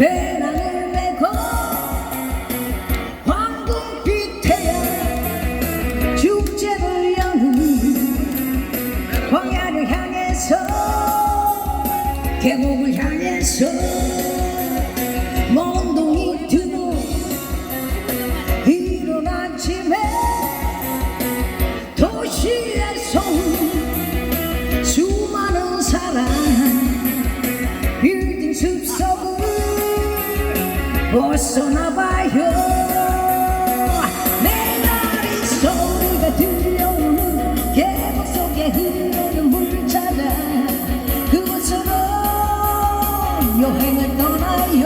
배낭을 메고 황금빛 태양 축제를 여는 광야를 향해서 계곡을 향해서 몽둥이 두고 이른 아침에 도시에서 수많은 사람 빌딩 숲속을 벗어나봐요. 메가리 소리가 들려오는 계곡 속에 흐르는 물 찾아 그곳으로 여행을 떠나요.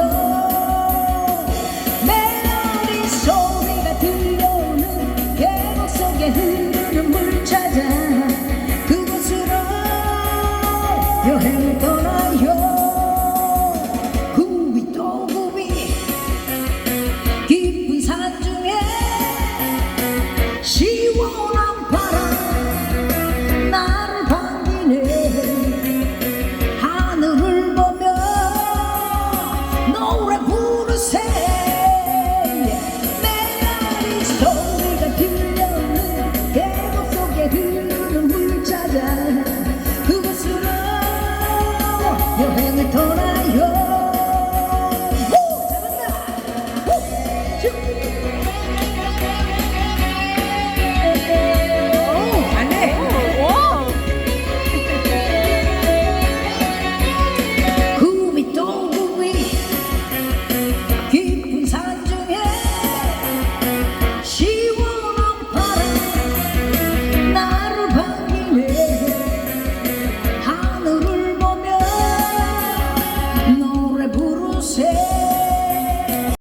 메가리 소리가 들려오는 계곡 속에 흐르는 물 찾아 그곳으로 여행을 떠나요 노래 부르세. 메아리 소리가 들려오는 계곡 속에 흐르는 물 찾아 그곳으로 여행을 떠나